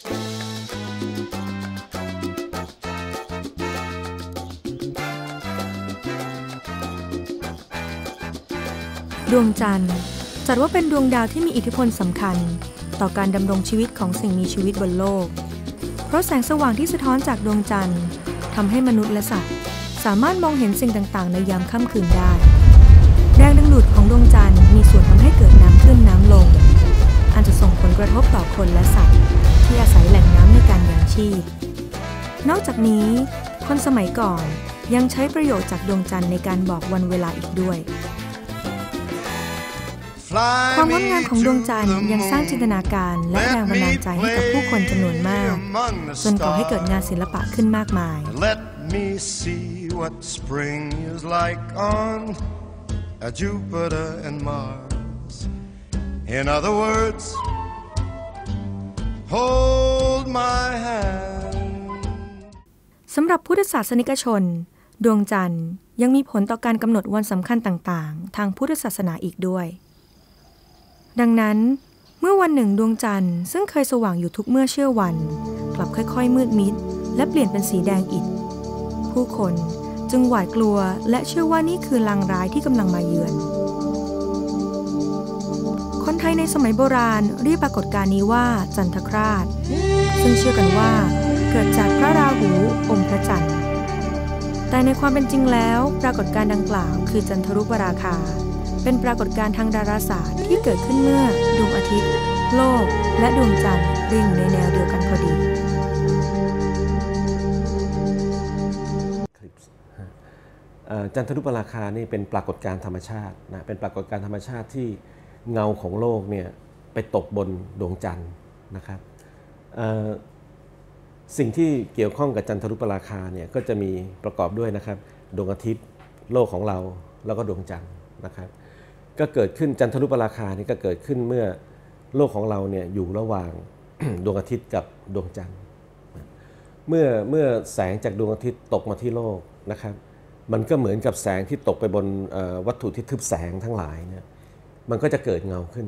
ดวงจันทร์จัดว่าเป็นดวงดาวที่มีอิทธิพลสำคัญ ต่อการดำรงชีวิตของสิ่งมีชีวิตบนโลก เพราะแสงสว่างที่สะท้อนจากดวงจันทร์ทำให้มนุษย์และสัตว์ สามารถมองเห็นสิ่งต่างๆ ในยามค่ำคืนได้ แรงดึงดูดของดวงจันทร์มีส่วนทำให้เกิดน้ำขึ้นน้ำลง อันจะส่งผลกระทบต่อคนและสัตว์ อาศัยแหล่งน้ำในการยังชีพ นอกจากนี้ คนสมัยก่อนยังใช้ประโยชน์จากดวงจันทร์ในการบอกวันเวลาอีกด้วย ความงดงามของดวงจันทร์ยังสร้างจินตนาการและแรงบันดาลใจให้กับผู้คนจำนวนมาก จนก่อให้เกิดงานศิลปะขึ้นมากมาย Let me see what spring is like on Jupiter and Mars. In other words, hold สำหรับพุทธศาสนิกชน ดวงจันทร์ยังมีผลต่อการกำหนดวันสำคัญต่างๆ ทางพุทธศาสนาอีกด้วย ดังนั้น เมื่อวันหนึ่งดวงจันทร์ซึ่งเคยสว่างอยู่ทุกเมื่อเชื่อวัน กลับค่อยๆ มืดมิด และเปลี่ยนเป็นสีแดงอิฐผู้คนจึงหวาดกลัวและเชื่อว่านี่คือลางร้ายที่กำลังมาเยือน คนไทยในสมัยโบราณเรียกปรากฏการณ์นี้ว่าจันทคราช ซึ่งเชื่อกันว่า เกิดจากพระราหูอมพระจันทร์ แต่ในความเป็นจริงแล้ว ปรากฏการณ์ดังกล่าวคือจันทรุปราคา เป็นปรากฏการณ์ทางดาราศาสตร์ที่เกิดขึ้นเมื่อดวงอาทิตย์ โลก และดวงจันทร์เรียงอยู่ในแนวเดียวกันพอดีคลิปส์จันทรุปราคานี่เป็นปรากฏการณ์ธรรมชาตินะเป็นปรากฏการณ์ธรรมชาติที่เงาของโลกเนี่ยไปตกบนดวงจันทร์นะครับเอ่อ สิ่งที่เกี่ยวข้องกับจันทรุปราคาเนี่ยก็จะมีประกอบด้วยนะครับดวงอาทิตย์โลกของเราแล้วก็ดวงจันทร์นะครับก็เกิดขึ้นจันทรุปราคานี่ก็เกิดขึ้นเมื่อโลกของเราเนี่ยอยู่ระหว่างดวงอาทิตย์กับดวงจันทร์เมื่อเมื่อแสงจากดวงอาทิตย์ตกมาที่โลกนะครับ มันก็เหมือนกับแสงที่ตกไปบนวัตถุที่ทึบแสงทั้งหลายเนี่ยมันก็จะเกิดเงาขึ้น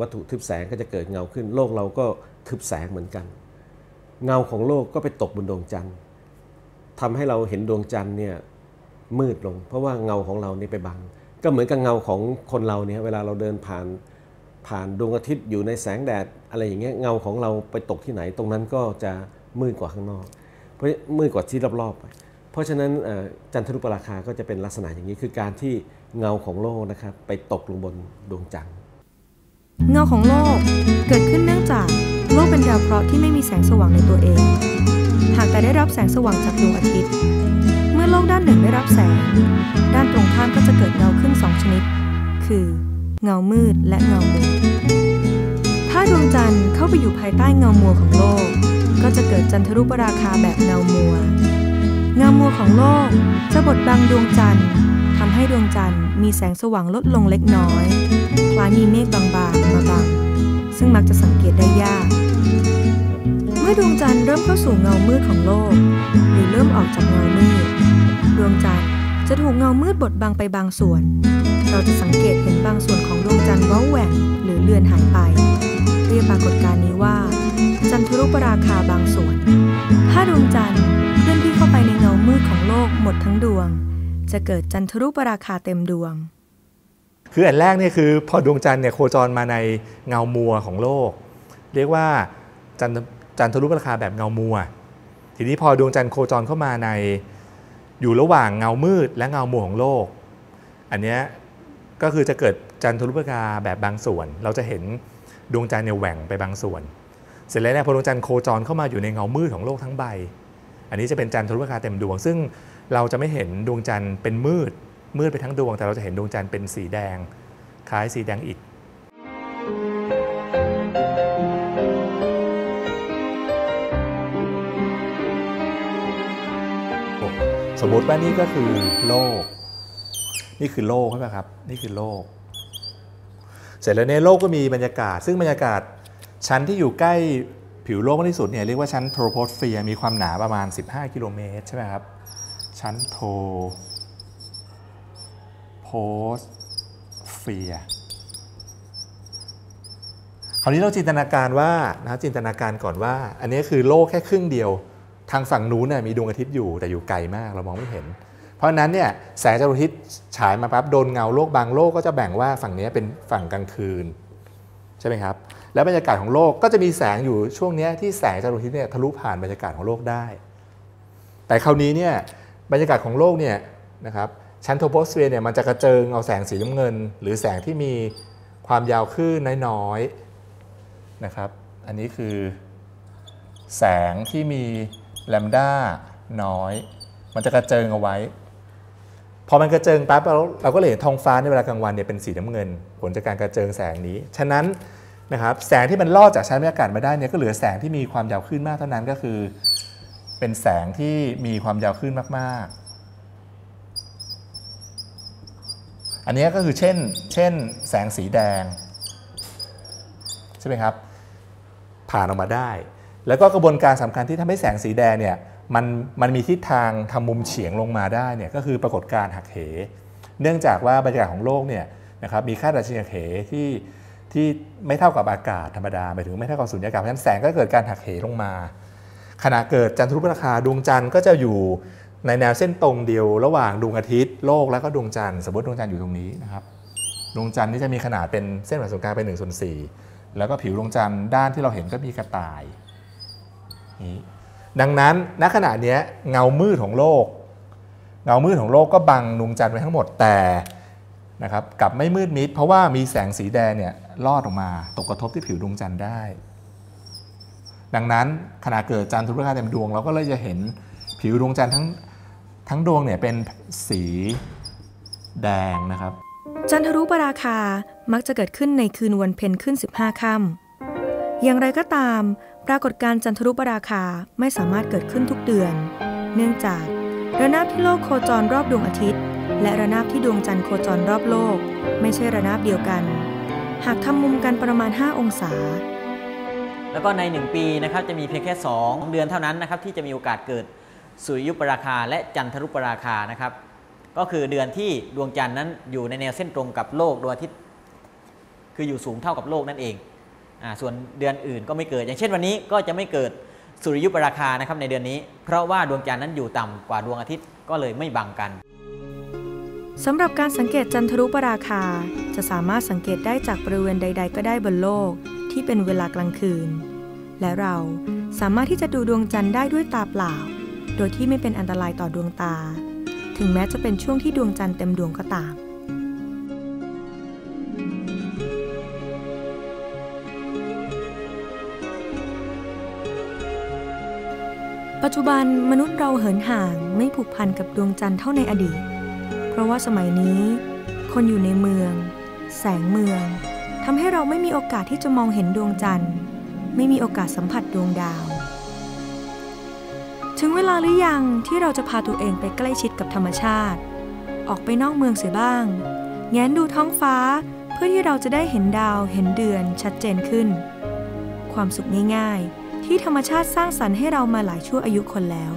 วัตถุทึบแสงก็จะเกิดเงาขึ้น โลกเราก็ทึบแสงเหมือนกัน เงาของโลกก็ไปตกบนดวงจันทร์ทำให้เราเห็นดวงจันทร์เนี่ยมืดลง เพราะว่าเงาของเรานี่ไปบัง ก็เหมือนกับเงาของคนเราเนี่ยเวลาเราเดินผ่านผ่านดวงอาทิตย์อยู่ในแสงแดดอะไรอย่างเงี้ยเงาของเราไปตกที่ไหน ตรงนั้นก็จะมืดกว่าข้างนอก เพราะมืดกว่าที่รอบๆ เพราะฉะนั้นจันทรุปราคาก็จะเป็นลักษณะอย่างนี้คือการที่เงาของโลกนะครับไปตกลงบนดวงจันทร์เงาของโลกเกิดขึ้นเนื่องจาก เป็นดาวเคราะห์ที่ไม่มีแสงสว่างในตัวเอง หากแต่ได้รับแสงสว่างจากดวงอาทิตย์ เมื่อโลกด้านหนึ่งได้รับแสง ด้านตรงข้ามก็จะเกิดเงาขึ้นสองชนิด คือ เงามืดและเงามัวถ้าดวงจันทร์เข้าไปอยู่ภายใต้เงามัวของโลก ก็จะเกิดจันทรุปราคาแบบเงามัว เงามัวของโลกจะบดบังดวงจันทร์ทำให้ดวงจันทร์มีแสงสว่างลดลงเล็กน้อย คล้ายมีเมฆบางๆมาบังซึ่งมักจะสังเกตได้ยาก มื่อดวงจันทร์เริ่มเข้าสู่เงามืดของโลก หรือเริ่มออกจากเงามืด ดวงจันทร์จะถูกเงามืดบดบังไปบางส่วน เราจะสังเกตเห็นบางส่วนของดวงจันทร์ว้าแหว่งหรือเลือนหายไป เรียกปรากฏการณ์นี้ว่า จันทรุปราคาบางส่วน ถ้าดวงจันทร์เคลื่อนที่เข้าไปในเงามืดของโลกหมดทั้งดวง จะเกิดจันทรุปราคาเต็มดวงคืออันแรกเนี่ยคือพอดวงจันทร์เนี่ยโคจรมาในเงามัวของโลก เรียกว่าจันท จันทรุปราคาแบบเงามัว ทีนี้พอดวงจันทร์โคจรเข้ามาในอยู่ระหว่างเงามืดและเงามัวของโลก อันนี้ก็คือจะเกิดจันทรุปราคาแบบบางส่วน เราจะเห็นดวงจันทร์เนี่ยแหว่งไปบางส่วน เสร็จแล้วเนี่ยพอดวงจันทร์โคจรเข้ามาอยู่ในเงามืดของโลกทั้งใบ อันนี้จะเป็นจันทรุปราคาเต็มดวง ซึ่งเราจะไม่เห็นดวงจันทร์เป็นมืดมืดไปทั้งดวง แต่เราจะเห็นดวงจันทร์เป็นสีแดง คล้ายสีแดงอิฐ สมมุติว่านี่ก็คือโลก นี่คือโลกใช่ไหมครับ นี่คือโลก เสร็จแล้วในโลกก็มีบรรยากาศ ซึ่งบรรยากาศชั้นที่อยู่ใกล้ผิวโลกมากที่สุดเนี่ยเรียกว่าชั้นโทรโพสเฟียร์มีความหนาประมาณ 15 กิโลเมตรใช่ไหมครับ ชั้นโทรโพสเฟียร์คราวนี้เราจินตนาการว่านะจินตนาการก่อนว่า อันนี้คือโลกแค่ครึ่งเดียว ทางฝั่งนู้นเนี่ยมีดวงอาทิตย์อยู่แต่อยู่ไกลมากเรามองไม่เห็น เพราะนั้นเนี่ยแสงจากดวงอาทิตย์ฉายมาปั๊บโดนเงาโลกบางโลกก็จะแบ่งว่าฝั่งนี้เป็นฝั่งกลางคืนใช่ไหมครับแล้วบรรยากาศของโลกก็จะมีแสงอยู่ช่วงนี้ที่แสงจากดวงอาทิตย์เนี่ยทะลุผ่านบรรยากาศของโลกได้ แต่คราวนี้เนี่ยบรรยากาศของโลกเนี่ยนะครับชั้นโทโปสเฟียร์เนี่ยมันจะกระเจิงเอาแสงสีน้ำเงิน หรือแสงที่มีความยาวคลื่นน้อยๆนะครับ อันนี้คือแสงที่มี แลมด้าน้อย มันจะกระเจิงเอาไว้ พอมันกระเจิงปั๊บเราเราก็เลยเห็นท้องฟ้าในเวลากลางวันเนี่ยเป็นสีน้ำเงิน ผลจากการกระเจิงแสงนี้ ฉะนั้นนะครับแสงที่มันลอดจากชั้นบรรยากาศมาได้เนี่ยก็เหลือแสงที่มีความยาวคลื่นมากเท่านั้นก็คือ เป็นแสงที่มีความยาวคลื่นมาก ๆ อันนี้ก็คือเช่นเช่น แสงสีแดง ใช่ไหมครับ ผ่านออกมาได้ แล้วก็กระบวนการสำคัญที่ทำให้แสงสีแดงเนี่ยมันมันมีทิศทางทำมุมเฉียงลงมาได้เนี่ยก็คือปรากฏการณ์หักเห เนื่องจากว่าบรรยากาศของโลกเนี่ยนะครับมีค่าดัชนีหักเหที่ที่ไม่เท่ากับอากาศธรรมดาหมายถึงไม่เท่ากับสุญญากาศเพราะฉะนั้นแสงก็เกิดการหักเหลงมา ขณะเกิดจันทรุปราคาดวงจันทร์ก็จะอยู่ในแนวเส้นตรงเดียว ระหว่างดวงอาทิตย์โลกแล้วก็ดวงจันทร์สมมติดวงจันทร์อยู่ตรงนี้นะครับดวงจันทร์นี่จะมีขนาดเป็นเส้นผ่านศูนย์กลางเป็นหนึ่งส่วนสี่แล้วก็ผิวดวงจันทร์ด้านที่เราเห็นก็มีกระต่าย ดังนั้นณขณะนี้เงามืดของโลก เงามืดของโลกก็บังดวงจันทร์ไว้ทั้งหมดแต่นะครับกลับไม่มืดมิด เพราะว่ามีแสงสีแดงเนี่ยลอดออกมาตกกระทบที่ผิวดวงจันทร์ได้ ดังนั้นขณะเกิดจันทรุปราคาเต็มดวง เราก็เลยจะเห็นผิวดวงจันทร์ทั้งทั้งดวงเนี่ยเป็นสีแดงนะครับ จันทรุปราคามักจะเกิดขึ้นในคืนวันเพ็ญขึ้น 15 ค่ำอย่างไรก็ตาม ปรากฏการจันทรุปราคาไม่สามารถเกิดขึ้นทุกเดือน เนื่องจากระนาบที่โลกโคจรรอบดวงอาทิตย์ และระนาบที่ดวงจันทร์โคจรรอบโลก ไม่ใช่ระนาบเดียวกัน หากทำมุมกันประมาณ 5 องศา แล้วก็ใน 1 ปีนะครับจะมีเพียงแค่ 2 เดือนเท่านั้นนะครับที่จะมีโอกาสเกิดสุริยุปราคาและจันทรุปราคานะครับก็คือเดือนที่ดวงจันทร์นั้นอยู่ในแนวเส้นตรงกับโลกดวงอาทิตย์ คืออยู่สูงเท่ากับโลกนั่นเอง ส่วนเดือนอื่นก็ไม่เกิด อย่างเช่นวันนี้ก็จะไม่เกิดสุริยุปราคานะครับในเดือนนี้ เพราะว่าดวงจันทร์นั้นอยู่ต่ำกว่าดวงอาทิตย์ก็เลยไม่บังกันสำหรับการสังเกตจันทรุปราคา จะสามารถสังเกตได้จากบริเวณใด ๆ ก็ได้บนโลกที่เป็นเวลากลางคืน และเราสามารถที่จะดูดวงจันทร์ได้ด้วยตาเปล่า โดยที่ไม่เป็นอันตรายต่อดวงตา ถึงแม้จะเป็นช่วงที่ดวงจันทร์เต็มดวงก็ตาม ปัจจุบันมนุษย์เราเหินห่างไม่ผูกพันกับดวงจันทร์เท่าในอดีต เพราะว่าสมัยนี้ คนอยู่ในเมือง แสงเมืองทำให้เราไม่มีโอกาสที่จะมองเห็นดวงจันทร์ ไม่มีโอกาสสัมผัสดวงดาว ถึงเวลาหรือยังที่เราจะพาตัวเองไปใกล้ชิดกับธรรมชาติ ออกไปนอกเมืองเสียบ้าง แง้นดูท้องฟ้าเพื่อที่เราจะได้เห็นดาวเห็นเดือนชัดเจนขึ้น ความสุขง่ายๆ ที่ธรรมชาติสร้างสรรค์ให้เรามาหลายชั่วอายุคนแล้ว